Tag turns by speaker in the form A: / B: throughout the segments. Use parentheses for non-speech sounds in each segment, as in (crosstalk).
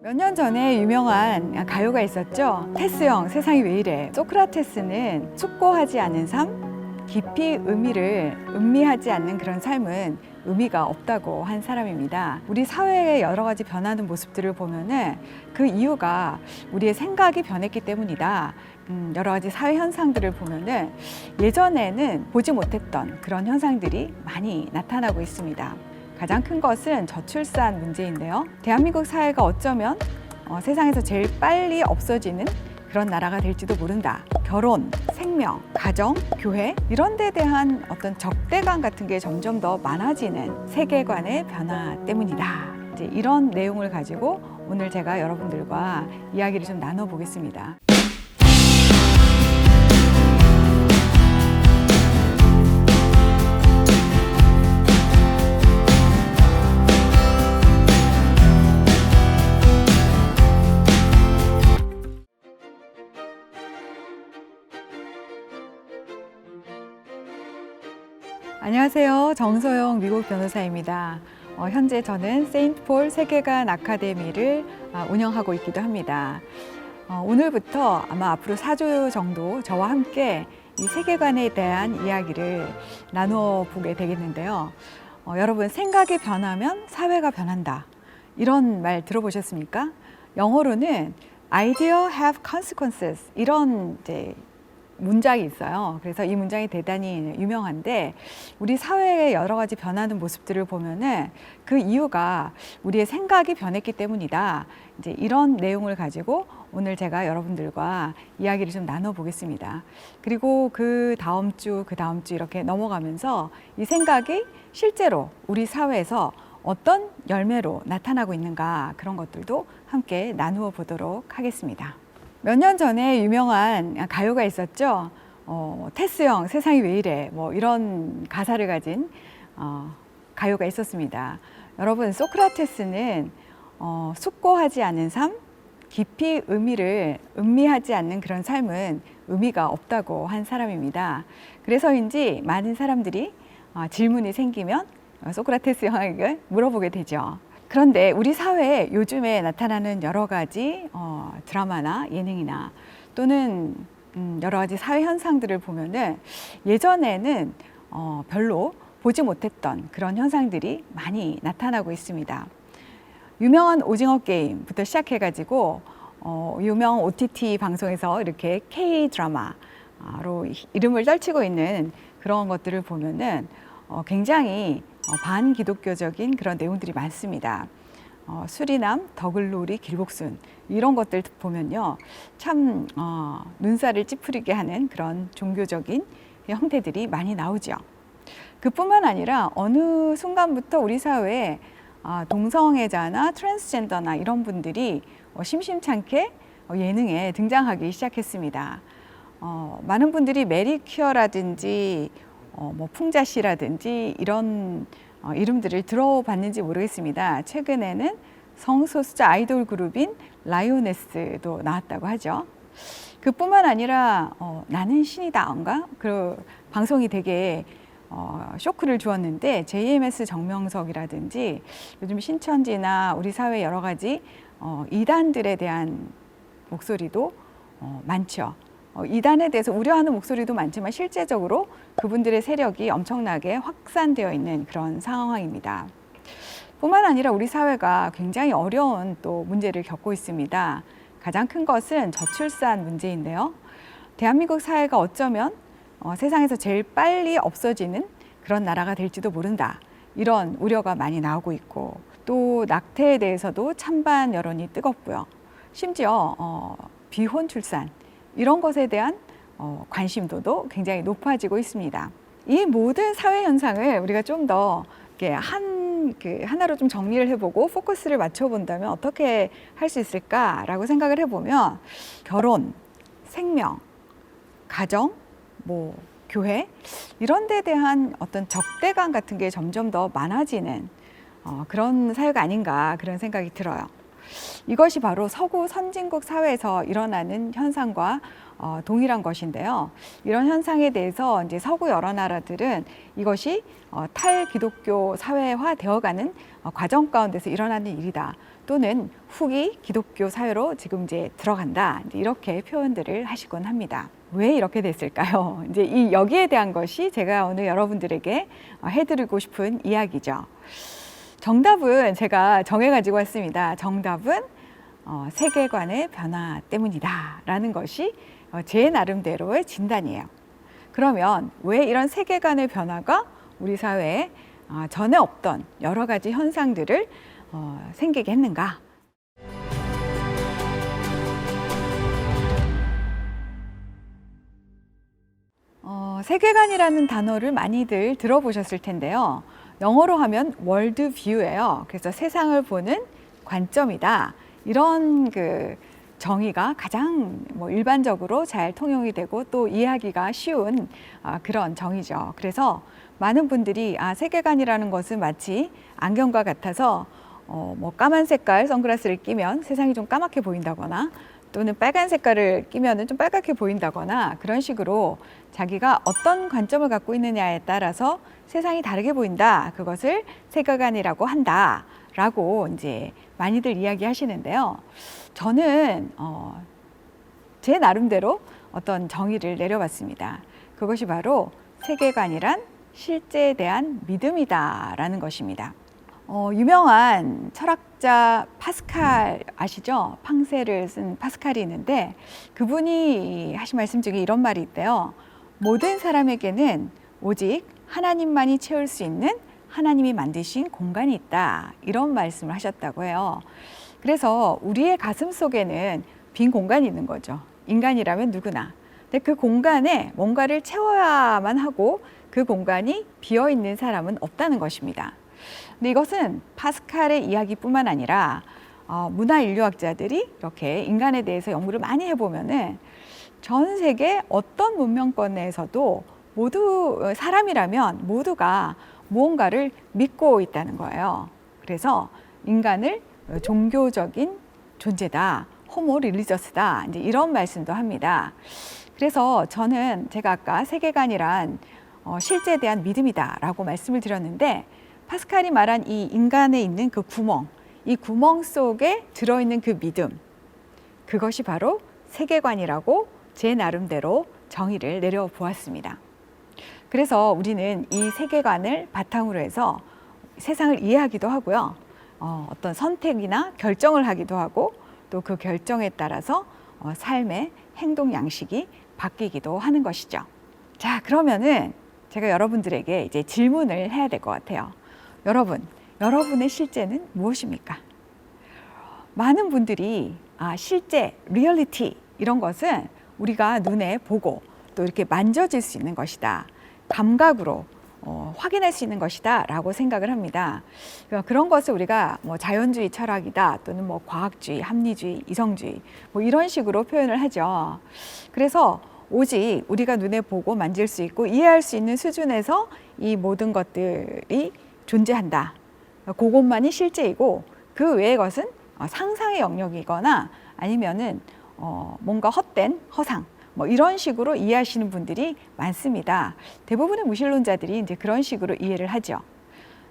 A: 몇 년 전에 유명한 가요가 있었죠. 테스형 세상이 왜 이래. 소크라테스는 숙고하지 않은 삶, 깊이 의미를 음미하지 않는 그런 삶은 의미가 없다고 한 사람입니다. 우리 사회의 여러 가지 변하는 모습들을 보면은 그 이유가 우리의 생각이 변했기 때문이다. 음, 여러 가지 사회 현상들을 보면은 예전에는 보지 못했던 그런 현상들이 많이 나타나고 있습니다. 가장 큰 것은 저출산 문제인데요. 대한민국 사회가 어쩌면 어, 세상에서 제일 빨리 없어지는 그런 나라가 될지도 모른다. 결혼, 생명, 가정, 교회 이런 데 대한 어떤 적대감 같은 게 점점 더 많아지는 세계관의 변화 때문이다. 이제 이런 내용을 가지고 오늘 제가 여러분들과 이야기를 좀 나눠보겠습니다. 정소영 미국 변호사입니다. 어, 현재 저는 세인트폴 세계관 아카데미를 아, 운영하고 있기도 합니다. 어, 오늘부터 아마 앞으로 4주 정도 저와 함께 이 세계관에 대한 이야기를 나누어 보게 되겠는데요. 어, 여러분, 생각이 변하면 사회가 변한다. 이런 말 들어보셨습니까? 영어로는 idea have consequences 이런 이제 문장이 있어요. 그래서 이 문장이 대단히 유명한데 우리 사회의 여러 가지 변하는 모습들을 보면은 그 이유가 우리의 생각이 변했기 때문이다. 이제 이런 내용을 가지고 오늘 제가 여러분들과 이야기를 좀 나눠보겠습니다. 그리고 그 다음 주, 그 다음 주 이렇게 넘어가면서 이 생각이 실제로 우리 사회에서 어떤 열매로 나타나고 있는가 그런 것들도 함께 나누어 보도록 하겠습니다. 몇 년 전에 유명한 가요가 있었죠. 어, 테스형 세상이 왜 이래 뭐 이런 가사를 가진 어, 가요가 있었습니다. 여러분 소크라테스는 어, 숙고하지 않은 삶, 깊이 의미를 음미하지 않는 그런 삶은 의미가 없다고 한 사람입니다. 그래서인지 많은 사람들이 어, 질문이 생기면 어, 소크라테스 형에게 물어보게 되죠. 그런데 우리 사회에 요즘에 나타나는 여러 가지 어, 드라마나 예능이나 또는 음, 여러 가지 사회 현상들을 보면은 예전에는 어, 별로 보지 못했던 그런 현상들이 많이 나타나고 있습니다. 유명한 오징어 게임부터 시작해가지고 어, 유명 OTT 방송에서 이렇게 K 드라마로 이름을 떨치고 있는 그런 것들을 보면은 어, 굉장히 어, 반기독교적인 그런 내용들이 많습니다. 어, 수리남, 더글로리, 길복순 이런 것들 보면요 참 어, 눈살을 찌푸리게 하는 그런 종교적인 형태들이 많이 나오죠. 그뿐만 아니라 어느 순간부터 우리 사회에 아, 동성애자나 트랜스젠더나 이런 분들이 어, 심심찮게 어, 예능에 등장하기 시작했습니다. 어, 많은 분들이 메리큐어라든지 어, 뭐 풍자씨라든지 이런 어, 이름들을 들어봤는지 모르겠습니다. 최근에는 성소수자 아이돌 그룹인 라이오네스도 나왔다고 하죠. 그뿐만 아니라 어, 나는 신이다인가 그 방송이 되게 어, 쇼크를 주었는데 JMS 정명석이라든지 요즘 신천지나 우리 사회 여러 가지 어, 이단들에 대한 목소리도 어, 많죠. 어, 이단에 대해서 우려하는 목소리도 많지만 실제적으로 그분들의 세력이 엄청나게 확산되어 있는 그런 상황입니다. 뿐만 아니라 우리 사회가 굉장히 어려운 또 문제를 겪고 있습니다. 가장 큰 것은 저출산 문제인데요. 대한민국 사회가 어쩌면 어, 세상에서 제일 빨리 없어지는 그런 나라가 될지도 모른다. 이런 우려가 많이 나오고 있고 또 낙태에 대해서도 찬반 여론이 뜨겁고요. 심지어 어, 비혼 출산 이런 것에 대한 어, 관심도도 굉장히 높아지고 있습니다. 이 모든 사회 현상을 우리가 좀더 한, 그 하나로 좀 정리를 해보고 포커스를 맞춰본다면 어떻게 할 수 있을까라고 생각을 해보면 결혼, 생명, 가정, 뭐 교회 이런 데 대한 어떤 적대감 같은 게 점점 더 많아지는 어, 그런 사회가 아닌가 그런 생각이 들어요. 이것이 바로 서구 선진국 사회에서 일어나는 현상과 어, 동일한 것인데요. 이런 현상에 대해서 이제 서구 여러 나라들은 이것이 어, 탈기독교 사회화 되어가는 어, 과정 가운데서 일어나는 일이다. 또는 후기 기독교 사회로 지금 이제 들어간다. 이제 이렇게 표현들을 하시곤 합니다. 왜 이렇게 됐을까요? (laughs) 이제 이 여기에 대한 것이 제가 오늘 여러분들에게 어, 해드리고 싶은 이야기죠. 정답은 제가 정해가지고 왔습니다. 정답은 어, 세계관의 변화 때문이다 라는 것이 어, 제 나름대로의 진단이에요. 그러면 왜 이런 세계관의 변화가 우리 사회에 어, 전에 없던 여러 가지 현상들을 어, 생기게 했는가? 어, 세계관이라는 단어를 많이들 들어보셨을 텐데요. 영어로 하면 월드 뷰예요. 그래서 세상을 보는 관점이다. 이런 그 정의가 가장 뭐 일반적으로 잘 통용이 되고 또 이해하기가 쉬운 아, 그런 정의죠. 그래서 많은 분들이 아, 세계관이라는 것은 마치 안경과 같아서 어, 뭐 까만 색깔 선글라스를 끼면 세상이 좀 까맣게 보인다거나 또는 빨간 색깔을 끼면은 좀 빨갛게 보인다거나 그런 식으로 자기가 어떤 관점을 갖고 있느냐에 따라서 세상이 다르게 보인다. 그것을 세계관이라고 한다. 라고 이제 많이들 이야기 하시는데요. 저는 어, 제 나름대로 어떤 정의를 내려봤습니다. 그것이 바로 세계관이란 실제에 대한 믿음이다라는 것입니다. 어, 유명한 철학 자 파스칼 아시죠? 팡세를 쓴 파스칼이 있는데 그분이 하신 말씀 중에 이런 말이 있대요. 모든 사람에게는 오직 하나님만이 채울 수 있는 하나님이 만드신 공간이 있다. 이런 말씀을 하셨다고 해요. 그래서 우리의 가슴 속에는 빈 공간이 있는 거죠. 인간이라면 누구나. 근데 그 공간에 뭔가를 채워야만 하고 그 공간이 비어 있는 사람은 없다는 것입니다. 근데 이것은 파스칼의 이야기뿐만 아니라 어, 문화 인류학자들이 이렇게 인간에 대해서 연구를 많이 해보면은 전 세계 어떤 문명권에서도 모두 어, 사람이라면 모두가 무언가를 믿고 있다는 거예요. 그래서 인간을 어, 종교적인 존재다, 호모 릴리저스다, 이제 이런 말씀도 합니다. 그래서 저는 제가 아까 세계관이란 어, 실제에 대한 믿음이다라고 말씀을 드렸는데 파스칼이 말한 이 인간에 있는 그 구멍, 이 구멍 속에 들어있는 그 믿음, 그것이 바로 세계관이라고 제 나름대로 정의를 내려보았습니다. 그래서 우리는 이 세계관을 바탕으로 해서 세상을 이해하기도 하고요. 어, 어떤 선택이나 결정을 하기도 하고 또 그 결정에 따라서 어, 삶의 행동 양식이 바뀌기도 하는 것이죠. 자, 그러면은 제가 여러분들에게 이제 질문을 해야 될 것 같아요. 여러분, 여러분의 실제는 무엇입니까? 많은 분들이 아, 실제, 리얼리티 이런 것은 우리가 눈에 보고 또 이렇게 만져질 수 있는 것이다. 감각으로 어, 확인할 수 있는 것이다 라고 생각을 합니다. 그러니까 그런 것을 우리가 뭐 자연주의 철학이다 또는 뭐 과학주의, 합리주의, 이성주의 뭐 이런 식으로 표현을 하죠. 그래서 오직 우리가 눈에 보고 만질 수 있고 이해할 수 있는 수준에서 이 모든 것들이 존재한다. 그것만이 실제이고 그 외의 것은 어, 상상의 영역이거나 아니면은 어, 뭔가 헛된 허상 뭐 이런 식으로 이해하시는 분들이 많습니다. 대부분의 무신론자들이 이제 그런 식으로 이해를 하죠.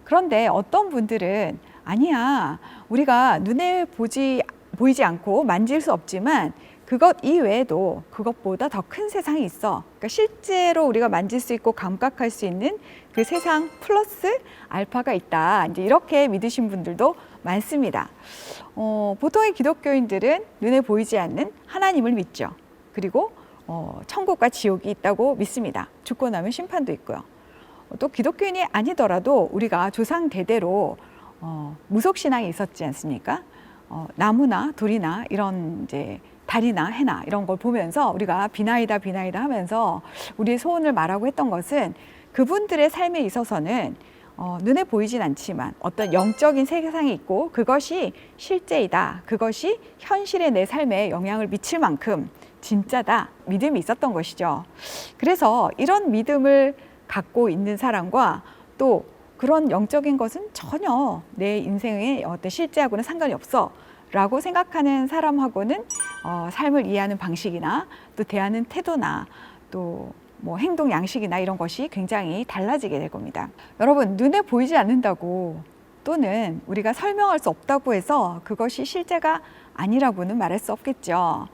A: 그런데 어떤 분들은 아니야 우리가 눈에 보지 보이지 않고 만질 수 없지만 그것 이외에도 그것보다 더 큰 세상이 있어. 그러니까 실제로 우리가 만질 수 있고 감각할 수 있는 그 세상 플러스 알파가 있다. 이제 이렇게 믿으신 분들도 많습니다. 어, 보통의 기독교인들은 눈에 보이지 않는 하나님을 믿죠. 그리고 어, 천국과 지옥이 있다고 믿습니다. 죽고 나면 심판도 있고요. 또 기독교인이 아니더라도 우리가 조상 대대로 어, 무속 신앙이 있었지 않습니까? 어, 나무나 돌이나 이런 이제 달이나 해나 이런 걸 보면서 우리가 비나이다 비나이다 하면서 우리의 소원을 말하고 했던 것은 그분들의 삶에 있어서는 어, 눈에 보이진 않지만 어떤 영적인 세상이 있고 그것이 실제이다. 그것이 현실의 내 삶에 영향을 미칠 만큼 진짜다. 믿음이 있었던 것이죠. 그래서 이런 믿음을 갖고 있는 사람과 또 그런 영적인 것은 전혀 내 인생의 어떤 실제하고는 상관이 없어. 라고 생각하는 사람하고는 어, 삶을 이해하는 방식이나 또 대하는 태도나 또 뭐 행동 양식이나 이런 것이 굉장히 달라지게 될 겁니다. 여러분, 눈에 보이지 않는다고 또는 우리가 설명할 수 없다고 해서 그것이 실제가 아니라고는 말할 수 없겠죠.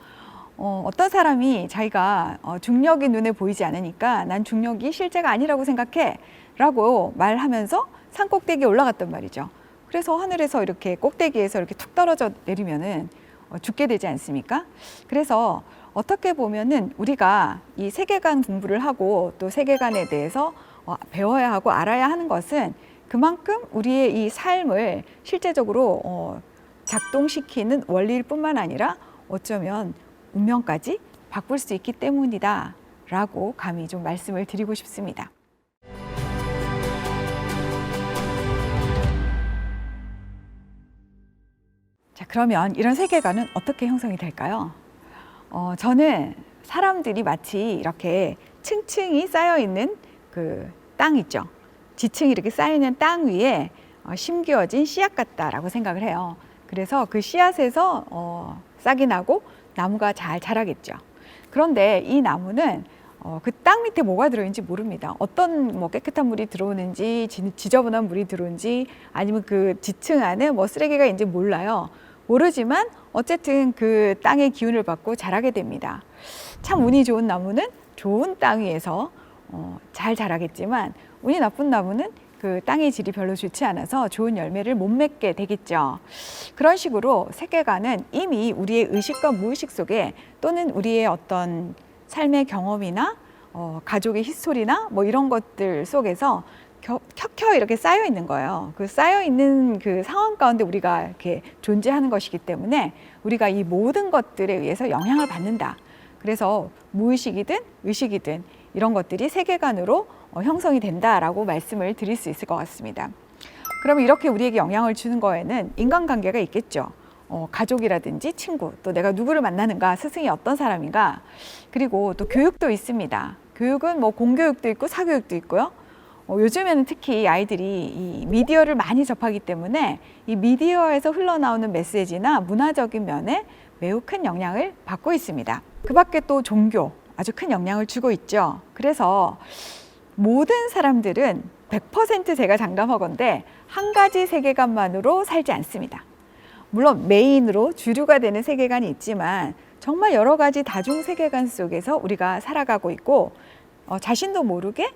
A: 어, 어떤 사람이 자기가 어, 중력이 눈에 보이지 않으니까 난 중력이 실제가 아니라고 생각해 라고 말하면서 산 꼭대기에 올라갔단 말이죠. 그래서 하늘에서 이렇게 꼭대기에서 이렇게 툭 떨어져 내리면은 어, 죽게 되지 않습니까? 그래서 어떻게 보면은 우리가 이 세계관 공부를 하고 또 세계관에 대해서 어, 배워야 하고 알아야 하는 것은 그만큼 우리의 이 삶을 실제적으로 어, 작동시키는 원리일 뿐만 아니라 어쩌면 운명까지 바꿀 수 있기 때문이다. 라고 감히 좀 말씀을 드리고 싶습니다. 자, 그러면 이런 세계관은 어떻게 형성이 될까요? 어, 저는 사람들이 마치 이렇게 층층이 쌓여 있는 그 땅 있죠. 지층이 이렇게 쌓여 있는 땅 위에 어, 심기어진 씨앗 같다라고 생각을 해요. 그래서 그 씨앗에서 어, 싹이 나고 나무가 잘 자라겠죠. 그런데 이 나무는 어, 그 땅 밑에 뭐가 들어있는지 모릅니다. 어떤 뭐 깨끗한 물이 들어오는지 지, 지저분한 물이 들어오는지 아니면 그 지층 안에 뭐 쓰레기가 있는지 몰라요. 모르지만 어쨌든 그 땅의 기운을 받고 자라게 됩니다. 참 운이 좋은 나무는 좋은 땅 위에서 어, 잘 자라겠지만 운이 나쁜 나무는 그 땅의 질이 별로 좋지 않아서 좋은 열매를 못 맺게 되겠죠. 그런 식으로 세계관은 이미 우리의 의식과 무의식 속에 또는 우리의 어떤 삶의 경험이나 어, 가족의 히스토리나 뭐 이런 것들 속에서 겨, 켜켜 이렇게 쌓여 있는 거예요. 그 쌓여 있는 그 상황 가운데 우리가 이렇게 존재하는 것이기 때문에 우리가 이 모든 것들에 의해서 영향을 받는다. 그래서 무의식이든 의식이든 이런 것들이 세계관으로 어, 형성이 된다라고 말씀을 드릴 수 있을 것 같습니다. 그러면 이렇게 우리에게 영향을 주는 거에는 인간관계가 있겠죠. 어, 가족이라든지 친구, 또 내가 누구를 만나는가, 스승이 어떤 사람인가, 그리고 또 교육도 있습니다. 교육은 뭐 공교육도 있고 사교육도 있고요. 어, 요즘에는 특히 아이들이 이 미디어를 많이 접하기 때문에 이 미디어에서 흘러나오는 메시지나 문화적인 면에 매우 큰 영향을 받고 있습니다. 그 밖에 또 종교 아주 큰 영향을 주고 있죠. 그래서 모든 사람들은 100% 제가 장담하건데 한 가지 세계관만으로 살지 않습니다. 물론 메인으로 주류가 되는 세계관이 있지만 정말 여러 가지 다중 세계관 속에서 우리가 살아가고 있고 어, 자신도 모르게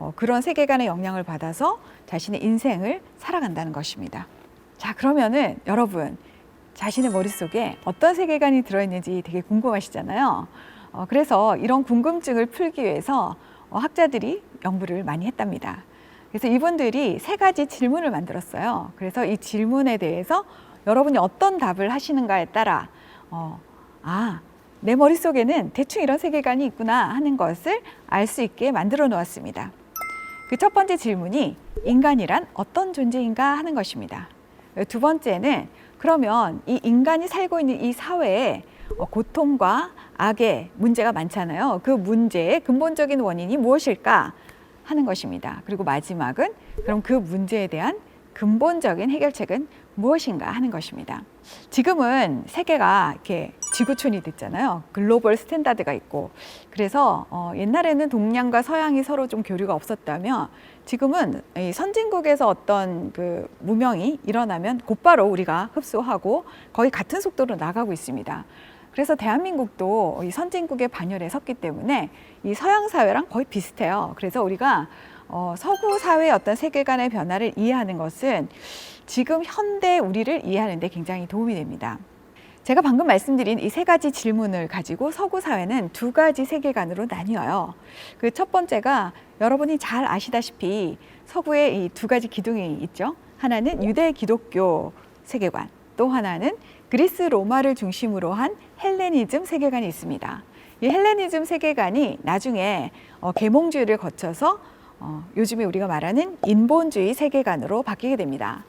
A: 어, 그런 세계관의 영향을 받아서 자신의 인생을 살아간다는 것입니다. 자, 그러면은 여러분 자신의 머릿속에 어떤 세계관이 들어있는지 되게 궁금하시잖아요. 어, 그래서 이런 궁금증을 풀기 위해서 어, 학자들이 연구를 많이 했답니다. 그래서 이분들이 세 가지 질문을 만들었어요. 그래서 이 질문에 대해서 여러분이 어떤 답을 하시는가에 따라 어, 아, 내 머릿속에는 대충 이런 세계관이 있구나 하는 것을 알 수 있게 만들어 놓았습니다. 그 첫 번째 질문이 인간이란 어떤 존재인가 하는 것입니다. 두 번째는 그러면 이 인간이 살고 있는 이 사회에 어, 고통과 악의 문제가 많잖아요. 그 문제의 근본적인 원인이 무엇일까 하는 것입니다. 그리고 마지막은 그럼 그 문제에 대한 근본적인 해결책은 무엇인가 하는 것입니다. 지금은 세계가 이렇게 지구촌이 됐잖아요. 글로벌 스탠다드가 있고. 그래서 어, 옛날에는 동양과 서양이 서로 좀 교류가 없었다면 지금은 이 선진국에서 어떤 그 무명이 일어나면 곧바로 우리가 흡수하고 거의 같은 속도로 나가고 있습니다. 그래서 대한민국도 이 선진국의 반열에 섰기 때문에 이 서양 사회랑 거의 비슷해요. 그래서 우리가 어, 서구 사회의 어떤 세계관의 변화를 이해하는 것은 지금 현대 우리를 이해하는 데 굉장히 도움이 됩니다. 제가 방금 말씀드린 이 세 가지 질문을 가지고 서구 사회는 두 가지 세계관으로 나뉘어요. 그 첫 번째가 여러분이 잘 아시다시피 서구에 이 두 가지 기둥이 있죠. 하나는 유대 기독교 세계관, 또 하나는 그리스 로마를 중심으로 한 헬레니즘 세계관이 있습니다. 이 헬레니즘 세계관이 나중에 어, 계몽주의를 거쳐서 어, 요즘에 우리가 말하는 인본주의 세계관으로 바뀌게 됩니다.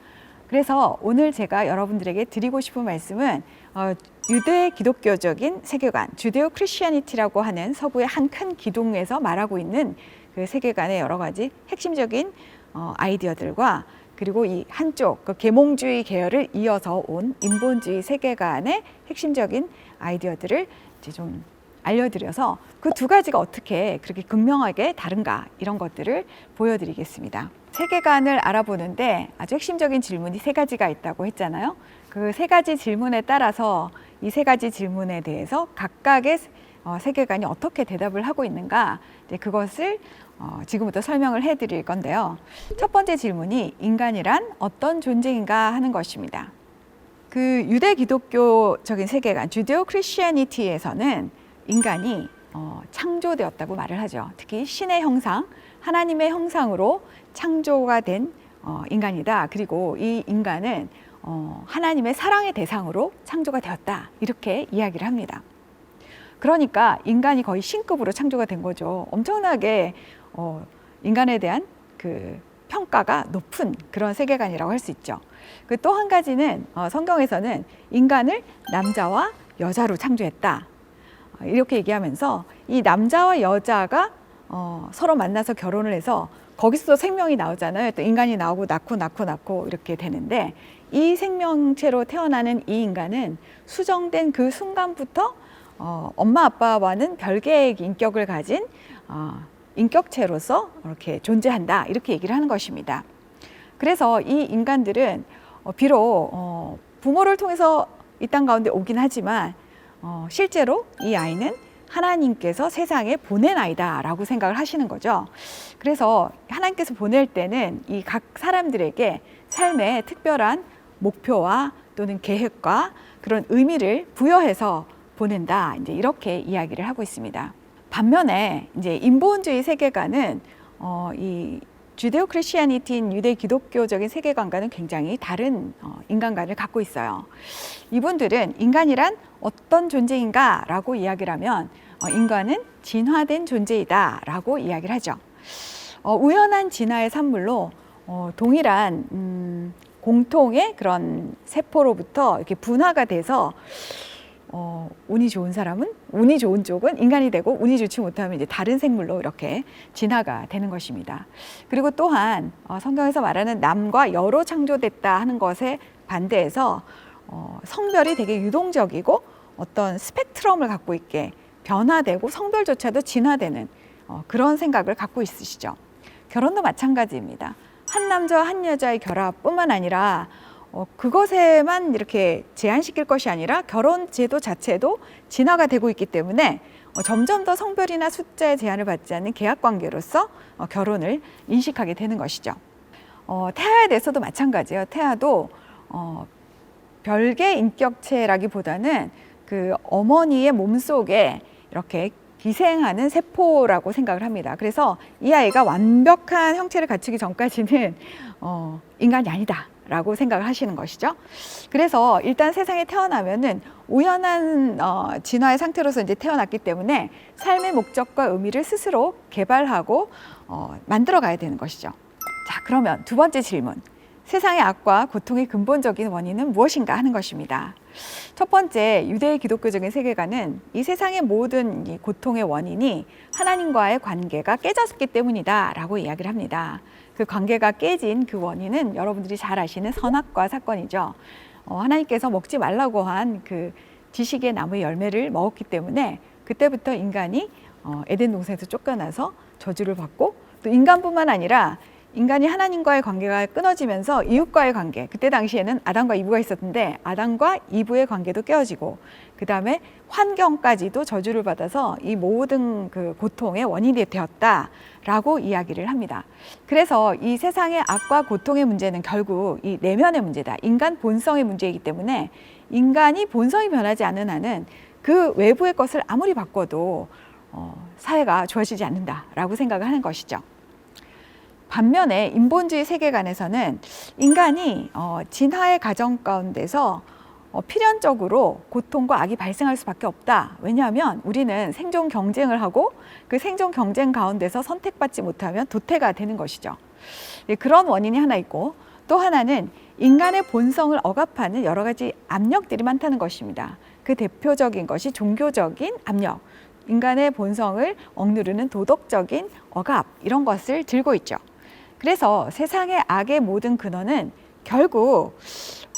A: 그래서 오늘 제가 여러분들에게 드리고 싶은 말씀은 어, 유대 기독교적인 세계관, 주데오 크리스티아니티라고 하는 서구의 한 큰 기둥에서 말하고 있는 그 세계관의 여러 가지 핵심적인 어, 아이디어들과 그리고 이 한쪽 그 계몽주의 계열을 이어서 온 인본주의 세계관의 핵심적인 아이디어들을 이제 좀 알려드려서 그 두 가지가 어떻게 그렇게 극명하게 다른가 이런 것들을 보여드리겠습니다. 세계관을 알아보는데 아주 핵심적인 질문이 세 가지가 있다고 했잖아요. 그 세 가지 질문에 따라서 이 세 가지 질문에 대해서 각각의 어, 세계관이 어떻게 대답을 하고 있는가 그것을 어, 지금부터 설명을 해드릴 건데요. 첫 번째 질문이 인간이란 어떤 존재인가 하는 것입니다. 그 유대 기독교적인 세계관 주데오 크리스티애니티에서는 인간이 어, 창조되었다고 말을 하죠. 특히 신의 형상, 하나님의 형상으로 창조가 된 어, 인간이다. 그리고 이 인간은 어, 하나님의 사랑의 대상으로 창조가 되었다. 이렇게 이야기를 합니다. 그러니까 인간이 거의 신급으로 창조가 된 거죠. 엄청나게 어, 인간에 대한 그 평가가 높은 그런 세계관이라고 할 수 있죠. 그 또 한 가지는 어, 성경에서는 인간을 남자와 여자로 창조했다. 어, 이렇게 얘기하면서 이 남자와 여자가 어, 서로 만나서 결혼을 해서 거기서 생명이 나오잖아요. 또 인간이 나오고 낳고 낳고 낳고 이렇게 되는데 이 생명체로 태어나는 이 인간은 수정된 그 순간부터 어, 엄마 아빠와는 별개의 인격을 가진 어, 인격체로서 이렇게 존재한다 이렇게 얘기를 하는 것입니다. 그래서 이 인간들은 어, 비록 어, 부모를 통해서 이 땅 가운데 오긴 하지만 어, 실제로 이 아이는 하나님께서 세상에 보낸 아이다라고 생각을 하시는 거죠. 그래서 하나님께서 보낼 때는 이 각 사람들에게 삶의 특별한 목표와 또는 계획과 그런 의미를 부여해서 보낸다. 이제 이렇게 이야기를 하고 있습니다. 반면에 이제 인본주의 세계관은 어, 이 주데오 크리스티아니티인 유대 기독교적인 세계관과는 굉장히 다른 어, 인간관을 갖고 있어요. 이분들은 인간이란 어떤 존재인가 라고 이야기를 하면 어, 인간은 진화된 존재이다 라고 이야기를 하죠. 어, 우연한 진화의 산물로 어, 동일한 음, 공통의 그런 세포로부터 이렇게 분화가 돼서 어, 운이 좋은 사람은 운이 좋은 쪽은 인간이 되고 운이 좋지 못하면 이제 다른 생물로 이렇게 진화가 되는 것입니다. 그리고 또한 어, 성경에서 말하는 남과 여로 창조됐다 하는 것에 반대해서 어, 성별이 되게 유동적이고 어떤 스펙트럼을 갖고 있게 변화되고 성별조차도 진화되는 어, 그런 생각을 갖고 있으시죠. 결혼도 마찬가지입니다. 한 남자와 한 여자의 결합뿐만 아니라 어, 그것에만 이렇게 제한시킬 것이 아니라 결혼 제도 자체도 진화가 되고 있기 때문에 어, 점점 더 성별이나 숫자의 제한을 받지 않는 계약 관계로서 어, 결혼을 인식하게 되는 것이죠. 어, 태아에 대해서도 마찬가지예요. 태아도 어, 별개 인격체라기보다는 그 어머니의 몸 속에 이렇게 기생하는 세포라고 생각을 합니다. 그래서 이 아이가 완벽한 형체를 갖추기 전까지는 어, 인간이 아니다. 라고 생각을 하시는 것이죠. 그래서 일단 세상에 태어나면은 우연한 어, 진화의 상태로서 이제 태어났기 때문에 삶의 목적과 의미를 스스로 개발하고 어, 만들어 가야 되는 것이죠. 자, 그러면 두 번째 질문. 세상의 악과 고통의 근본적인 원인은 무엇인가 하는 것입니다. 첫 번째, 유대 기독교적인 세계관은 이 세상의 모든 이 고통의 원인이 하나님과의 관계가 깨졌기 때문이다 라고 이야기를 합니다. 그 관계가 깨진 그 원인은 여러분들이 잘 아시는 선악과 사건이죠. 어, 하나님께서 먹지 말라고 한 그 지식의 나무의 열매를 먹었기 때문에 그때부터 인간이 어, 에덴 동산에서 쫓겨나서 저주를 받고 또 인간뿐만 아니라 인간이 하나님과의 관계가 끊어지면서 이웃과의 관계 그때 당시에는 아담과 이브가 있었는데 아담과 이브의 관계도 깨어지고 그 다음에 환경까지도 저주를 받아서 이 모든 그 고통의 원인이 되었다라고 이야기를 합니다. 그래서 이 세상의 악과 고통의 문제는 결국 이 내면의 문제다. 인간 본성의 문제이기 때문에 인간이 본성이 변하지 않는 한은 그 외부의 것을 아무리 바꿔도 어, 사회가 좋아지지 않는다라고 생각을 하는 것이죠. 반면에 인본주의 세계관에서는 인간이 어, 진화의 과정 가운데서 어, 필연적으로 고통과 악이 발생할 수밖에 없다. 왜냐하면 우리는 생존 경쟁을 하고 그 생존 경쟁 가운데서 선택받지 못하면 도태가 되는 것이죠. 예, 그런 원인이 하나 있고 또 하나는 인간의 본성을 억압하는 여러 가지 압력들이 많다는 것입니다. 그 대표적인 것이 종교적인 압력, 인간의 본성을 억누르는 도덕적인 억압 이런 것을 들고 있죠. 그래서 세상의 악의 모든 근원은 결국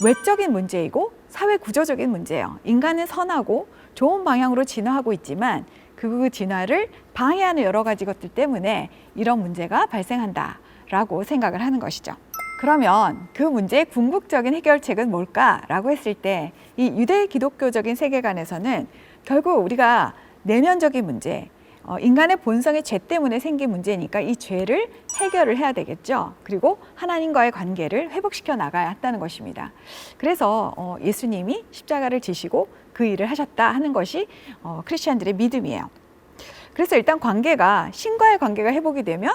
A: 외적인 문제이고 사회 구조적인 문제예요. 인간은 선하고 좋은 방향으로 진화하고 있지만 그 진화를 방해하는 여러 가지 것들 때문에 이런 문제가 발생한다. 있다라고 생각을 하는 것이죠. 그러면 그 문제의 궁극적인 해결책은 뭘까라고 했을 때 이 유대 기독교적인 세계관에서는 결국 우리가 내면적인 문제, 어, 인간의 본성의 죄 때문에 생긴 문제니까 이 죄를 해결을 해야 되겠죠. 그리고 하나님과의 관계를 회복시켜 나가야 한다는 것입니다. 그래서 어, 예수님이 십자가를 지시고 그 일을 하셨다 하는 것이 어, 크리스천들의 믿음이에요. 그래서 일단 관계가 신과의 관계가 회복이 되면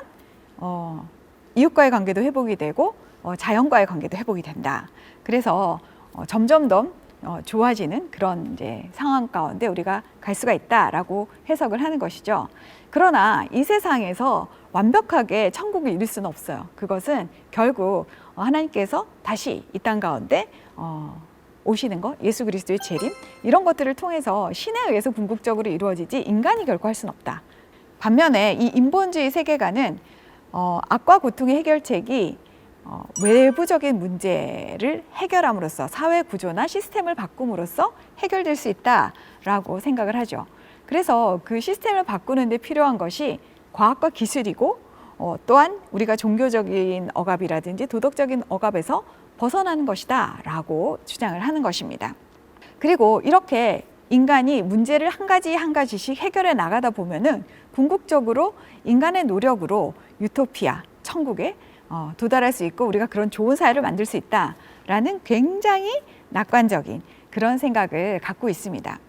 A: 어, 이웃과의 관계도 회복이 되고 어, 자연과의 관계도 회복이 된다. 그래서 어, 점점 더 어, 좋아지는 그런 이제 상황 가운데 우리가 갈 수가 있다라고 해석을 하는 것이죠. 그러나 이 세상에서 완벽하게 천국을 이룰 수는 없어요. 그것은 결국 어, 하나님께서 다시 이 땅 가운데 어, 오시는 것, 예수 그리스도의 재림 이런 것들을 통해서 신에 의해서 궁극적으로 이루어지지 인간이 결코 할 수는 없다. 반면에 이 인본주의 세계관은 어, 악과 고통의 해결책이 어, 외부적인 문제를 해결함으로써 사회 구조나 시스템을 바꿈으로써 해결될 수 있다라고 생각을 하죠. 그래서 그 시스템을 바꾸는 데 필요한 것이 과학과 기술이고 어, 또한 우리가 종교적인 억압이라든지 도덕적인 억압에서 벗어나는 것이다라고 주장을 하는 것입니다. 그리고 이렇게 인간이 문제를 한 가지 한 가지씩 해결해 나가다 보면은 궁극적으로 인간의 노력으로 유토피아, 천국에 어, 도달할 수 있고 우리가 그런 좋은 사회를 만들 수 있다라는 굉장히 낙관적인 그런 생각을 갖고 있습니다.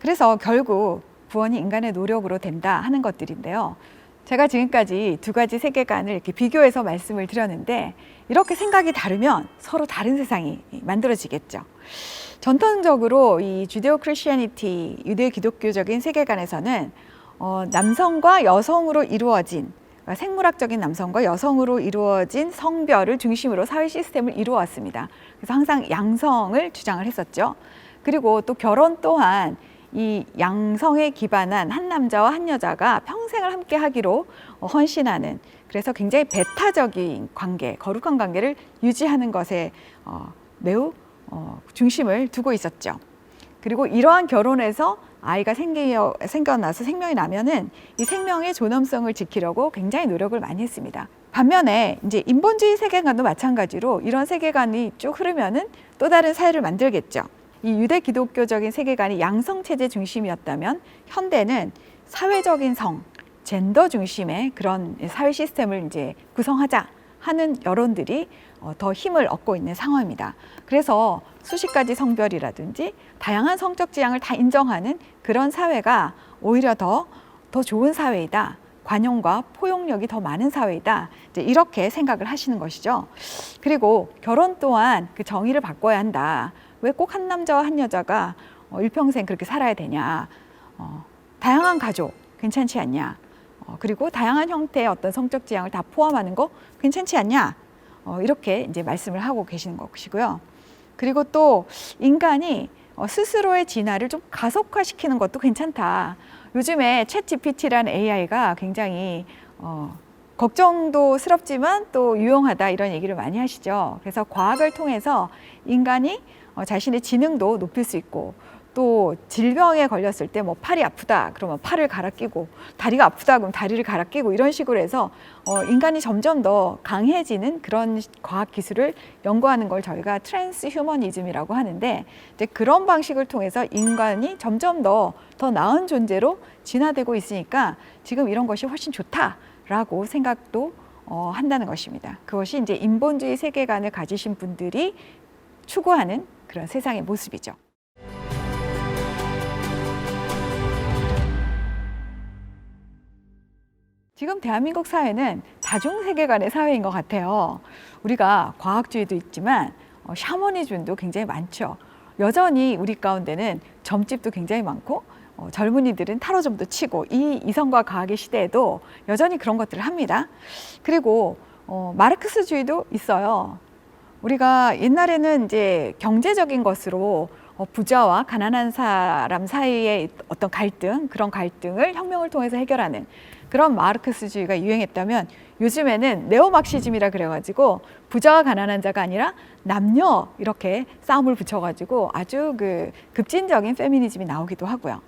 A: 그래서 결국 구원이 인간의 노력으로 된다 하는 것들인데요. 제가 지금까지 두 가지 세계관을 이렇게 비교해서 말씀을 드렸는데 이렇게 생각이 다르면 서로 다른 세상이 만들어지겠죠. 전통적으로 이 주데오 크리스티애니티 유대 기독교적인 세계관에서는 어, 남성과 여성으로 이루어진 생물학적인 남성과 여성으로 이루어진 성별을 중심으로 사회 시스템을 이루어왔습니다. 그래서 항상 양성을 주장을 했었죠. 그리고 또 결혼 또한 이 양성에 기반한 한 남자와 한 여자가 평생을 함께 하기로 어, 헌신하는 그래서 굉장히 배타적인 관계, 거룩한 관계를 유지하는 것에 어, 매우 어, 중심을 두고 있었죠. 그리고 이러한 결혼에서 아이가 생겨, 생겨나서 생명이 나면은 이 생명의 존엄성을 지키려고 굉장히 노력을 많이 했습니다. 반면에 이제 인본주의 세계관도 마찬가지로 이런 세계관이 쭉 흐르면은 또 다른 사회를 만들겠죠. 이 유대 기독교적인 세계관이 양성 체제 중심이었다면 현대는 사회적인 성, 젠더 중심의 그런 사회 시스템을 이제 구성하자 하는 여론들이 어, 더 힘을 얻고 있는 상황입니다. 그래서 수십 가지 성별이라든지 다양한 성적 지향을 다 인정하는 그런 사회가 오히려 더, 더 좋은 사회이다. 관용과 포용력이 더 많은 사회이다. 이제 이렇게 생각을 하시는 것이죠. 그리고 결혼 또한 그 정의를 바꿔야 한다. 왜 꼭 한 남자와 한 여자가 어, 일평생 그렇게 살아야 되냐. 어, 다양한 가족 괜찮지 않냐. 어, 그리고 다양한 형태의 어떤 성적 지향을 다 포함하는 거 괜찮지 않냐. 어, 이렇게 이제 말씀을 하고 계시는 것이고요. 그리고 또 인간이 어, 스스로의 진화를 좀 가속화시키는 것도 괜찮다. 요즘에 챗 GPT라는 AI가 굉장히 어, 걱정도 스럽지만 또 유용하다 이런 얘기를 많이 하시죠. 그래서 과학을 통해서 인간이 어, 자신의 지능도 높일 수 있고 또 질병에 걸렸을 때 뭐 팔이 아프다 그러면 팔을 갈아 끼고 다리가 아프다 그러면 다리를 갈아 끼고 이런 식으로 해서 어, 인간이 점점 더 강해지는 그런 과학 기술을 연구하는 걸 저희가 트랜스 휴머니즘이라고 하는데 이제 그런 방식을 통해서 인간이 점점 더더 나은 존재로 진화되고 있으니까 지금 이런 것이 훨씬 좋다라고 생각도 어, 한다는 것입니다. 그것이 이제 인본주의 세계관을 가지신 분들이 추구하는 그런 세상의 모습이죠. 지금 대한민국 사회는 다중 세계관의 사회인 것 같아요. 우리가 과학주의도 있지만 어, 샤머니즘도 굉장히 많죠. 여전히 우리 가운데는 점집도 굉장히 많고 어, 젊은이들은 타로점도 치고 이 이성과 과학의 시대에도 여전히 그런 것들을 합니다. 그리고 어, 마르크스주의도 있어요. 우리가 옛날에는 이제 경제적인 것으로 어, 부자와 가난한 사람 사이의 어떤 갈등, 그런 갈등을 혁명을 통해서 해결하는 그런 마르크스주의가 유행했다면 요즘에는 네오막시즘이라 그래가지고 부자와 가난한 자가 아니라 남녀 이렇게 싸움을 붙여가지고 아주 그 급진적인 페미니즘이 나오기도 하고요.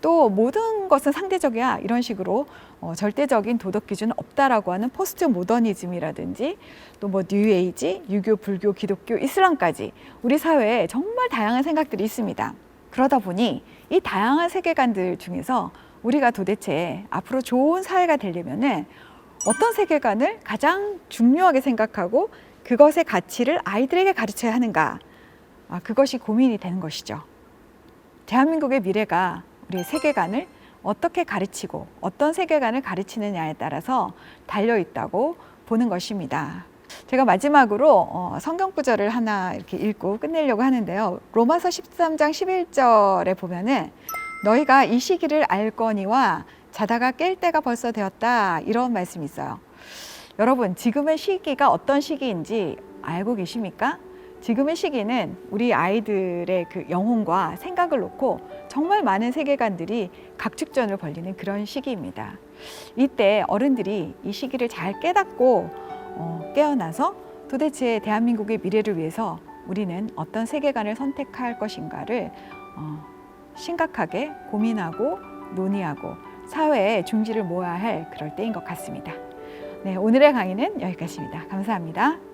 A: 또 모든 것은 상대적이야 이런 식으로 어, 절대적인 도덕 기준은 없다라고 하는 포스트 모더니즘이라든지 또 뭐 뉴에이지, 유교, 불교, 기독교, 이슬람까지 우리 사회에 정말 다양한 생각들이 있습니다. 그러다 보니 이 다양한 세계관들 중에서 우리가 도대체 앞으로 좋은 사회가 되려면은 어떤 세계관을 가장 중요하게 생각하고 그것의 가치를 아이들에게 가르쳐야 하는가? 아, 그것이 고민이 되는 것이죠. 대한민국의 미래가 우리의 세계관을 어떻게 가르치고 어떤 세계관을 가르치느냐에 따라서 달려 있다고 보는 것입니다. 제가 마지막으로 어, 성경 구절을 하나 이렇게 읽고 끝내려고 하는데요. 로마서 13장 11절에 보면은 너희가 이 시기를 알거니와 자다가 깰 때가 벌써 되었다 이런 말씀이 있어요. 여러분 지금의 시기가 어떤 시기인지 알고 계십니까? 지금의 시기는 우리 아이들의 그 영혼과 생각을 놓고 정말 많은 세계관들이 각축전을 벌리는 그런 시기입니다. 이때 어른들이 이 시기를 잘 깨닫고 어, 깨어나서 도대체 대한민국의 미래를 위해서 우리는 어떤 세계관을 선택할 것인가를 어, 심각하게 고민하고 논의하고 사회에 중지를 모아야 할 그럴 때인 것 같습니다. 네, 오늘의 강의는 여기까지입니다. 감사합니다.